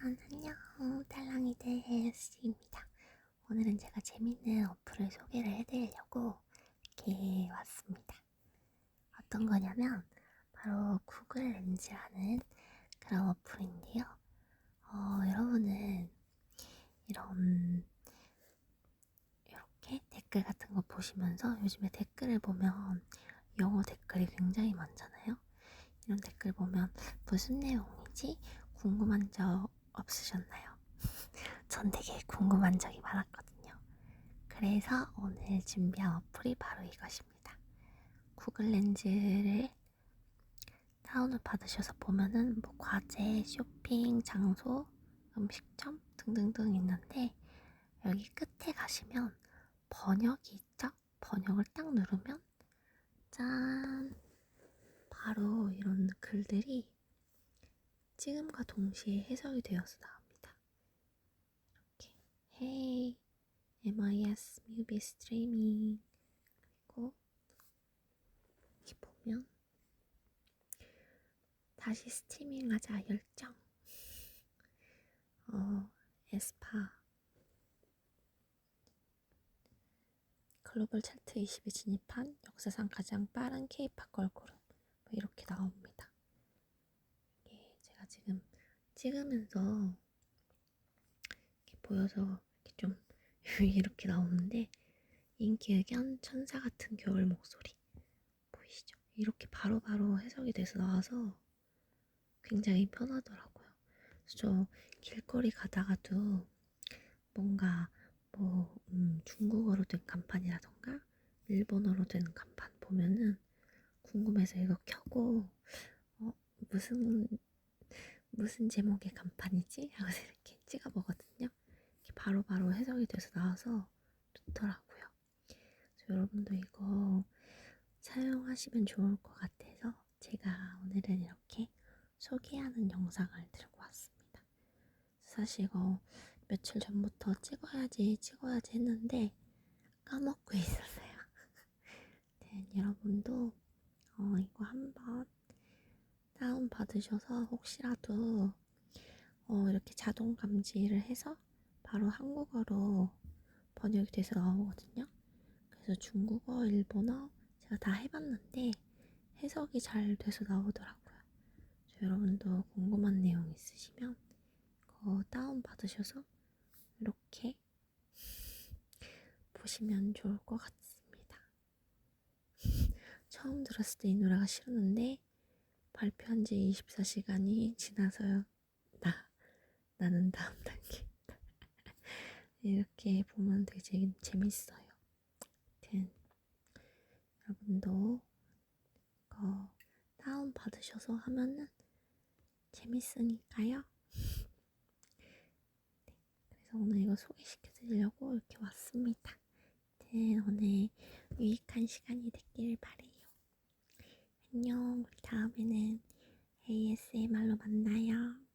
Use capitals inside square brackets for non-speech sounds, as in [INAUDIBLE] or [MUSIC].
안녕 딸랑이들 수지입니다. 오늘은 제가 재밌는 어플을 소개를 해드리려고 이렇게 왔습니다. 어떤 거냐면 바로 구글 렌즈라는 그런 어플인데요. 어, 여러분은 이런 이렇게 댓글 같은 거 보시면서 요즘에 댓글을 보면 영어 댓글이 굉장히 많잖아요. 이런 댓글 보면 무슨 내용이지? 궁금한 적 없으셨나요? [LAUGHS] 전 되게 궁금한 적이 많았거든요. 그래서 오늘 준비한 어플이 바로 이것입니다. 구글 렌즈를 다운을 받으셔서 보면은 뭐 과제, 쇼핑, 장소, 음식점 등등등 있는데 여기 끝에 가시면 번역이 있죠? 번역을 딱 누르면 짠! 바로 이런 글들이 지금과 동시에 해석이 되어서 나옵니다. 이렇게 Hey, MIS 뮤비 스트리밍 그리고 이렇게 보면 다시 스트리밍하자 열정 어, 에스파 글로벌 차트 20에 진입한 역사상 가장 빠른 K-팝 걸그룹 뭐 이렇게 나옵니다. 찍으면서 이렇게 보여서 이렇게 좀 [LAUGHS] 이렇게 나오는데 인기 의견 천사 같은 겨울 목소리 보이시죠? 이렇게 바로 바로 해석이 돼서 나와서 굉장히 편하더라고요. 저 길거리 가다가도 뭔가 뭐 음, 중국어로 된 간판이라던가 일본어로 된 간판 보면은 궁금해서 이거 켜고 어 무슨 무슨 제목의 간판이지? 하고서 이렇게 찍어 보거든요. 이렇게 바로 바로 해석이 돼서 나와서 좋더라고요. 여러분도 이거 사용하시면 좋을 것 같아서 제가 오늘은 이렇게 소개하는 영상을 들고 왔습니다. 사실 이거 며칠 전부터 찍어야지 찍어야지 했는데 까먹고 [LAUGHS] 있었어요. 네, 여러분도 어, 이거 한번 다운 받으셔서 혹시라도 어, 이렇게 자동 감지를 해서 바로 한국어로 번역이 돼서 나오거든요. 그래서 중국어, 일본어 제가 다 해봤는데 해석이 잘 돼서 나오더라고요. 여러분도 궁금한 내용 있으시면 그거 다운 받으셔서 이렇게 보시면 좋을 것 같습니다. [LAUGHS] 처음 들었을 때 이 노래가 싫었는데 발표한 지 24시간이 지나서요. 나 나는 다음 단계 [LAUGHS] 이렇게 보면 되게 재, 재밌어요. 아무튼 여러분도 이거 다운 받으셔서 하면은 재밌으니까요. [LAUGHS] 네, 그래서 오늘 이거 소개시켜 드리려고 이렇게 왔습니다. 오늘 유익한 시간이 됐길 바래요. 안녕. 다음에는 ASMR로 만나요.